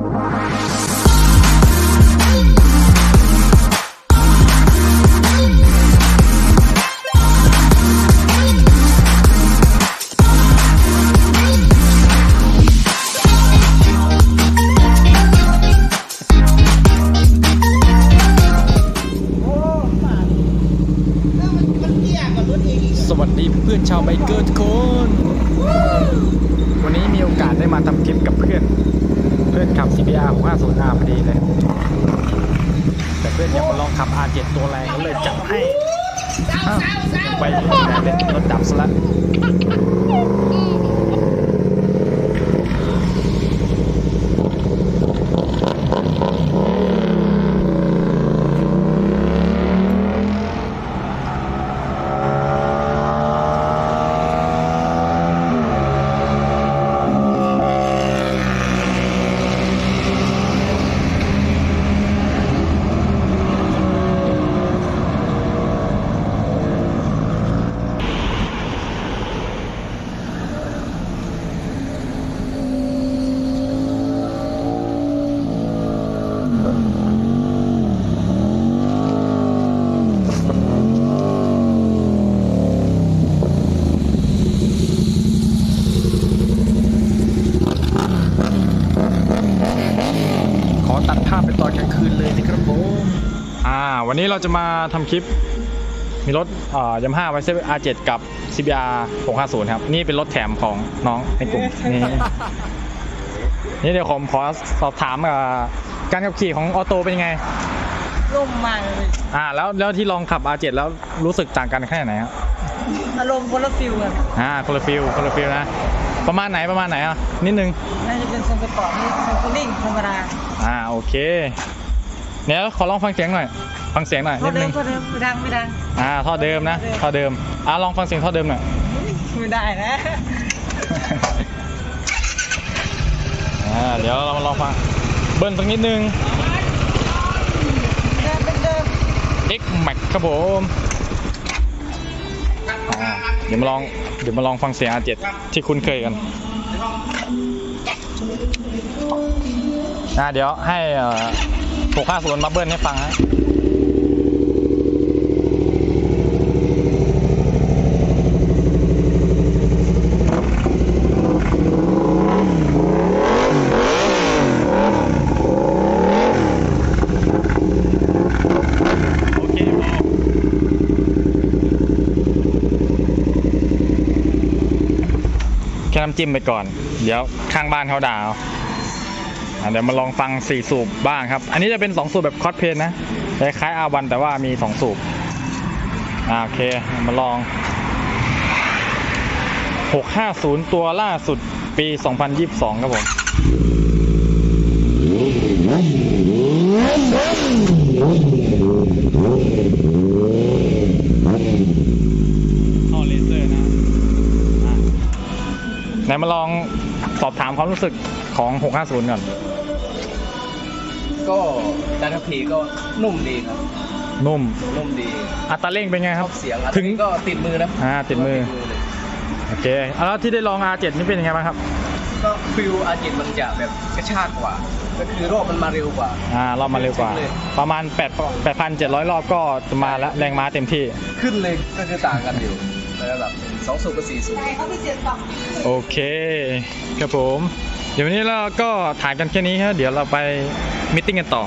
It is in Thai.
สวัสดีเพื่อนชาวไบเกอร์ทุกคน วันนี้มีโอกาสได้มาทำคลิปกับเพื่อน พื่อนขับ CBR 650R พอดีเลย แต่เพื่อนอยากมาลองขับ R7 ตัวแรงก็เลยจัดให้ไปเล่นรถดับซะละ ขอตัดภาพเป็นตอนกลางคืนเลยนะครับผม อ่า วันนี้เราจะมาทำคลิป มีรถเอ่อยามาฮ่าไวเซ R7 กับ CBR 650 ครับ นี่เป็นรถแถมของน้องในกลุ่มนี่นี่เดี๋ยวผมขอสอบถามเอ่อการขับขี่ของออโต้เป็นยังไงร่มมากเลยอ่าแล้วแล้วที่ลองขับ R7 แล้วรู้สึกต่างกันแค่ไหนครับอารมณ์คนละฟิลกันอ่าคนละฟิลคนละฟิลนะ ประมาณไหนประมาณไหนอะนิดนึง น่าจะเป็นทรงสปอร์ตนี่ทรงคูลิ่งธรรมดาอ่าโอเค เดี๋ยวขอลองฟังเสียงหน่อย ฟังเสียงหน่อยเท่านิดเดินึมง เท่าเดิมไม่ดังไม่ดัง อ่าท่อเดิมนะท่อเดิม อ่าลองฟังเสียงท่อเดิมหน่อย ไม่ได้นะอ่าเดี๋ยวเรามาลองฟัง เบิ้ลสักนิดนึง เดิมเป็นเดิม X Max ครับผมอ่าเดี๋ยวมาลอง เดี๋ยวมาลองฟังเสียง R7 ที่คุ้นเคยกันอ่าเดี๋ยวให้เอ่อ 650มาเบิ้ลให้ฟังฮะโอเคพอแค่น้ำจิ้มไปก่อน เดี๋ยวข้างบ้านเขาด่าเอา เดี๋ยวมาลองฟัง 4 สูบบ้างครับ อันนี้จะเป็น 2 สูบแบบคอสเพนนะคล้ายๆอาวันแต่ว่ามี 2 สูบอ่าโอเคมาลอง 650 ตัวล่าสุดปี 2022 ครับผมท่อเลเซอร์นะอะไหนมาลองสอบถามความรู้สึกของ 650 ก่อน ก็การขับขี่ก็นุ่มดีครับ นุ่ม นุ่มดีอัตราเร่งเป็นไงครับ เสียงอันถึงนี้ก็ติดมือนะอ่าติดมือ เลยโอเคอะแล้วที่ได้ลอง R7 นี่เป็นยังไงบ้างครับ ก็ฟิลอาจิตมันจะแบบกระชากกว่า ก็คือรอบมันมาเร็วกว่า อ่ารอบมาเร็วกว่าเลยประมาณ8 8,700 รอบก็จะมาแล้วแรงม้าเต็มที่ ขึ้นเลยก็คือต่างกันอยู่แล้วแบบสองสูบกับสี่สูบ โอเค ครับผมเดี๋ยววันนี้เราก็ถ่ายกันแค่นี้ครับเดี๋ยวเราไปมิ팅กันต่อ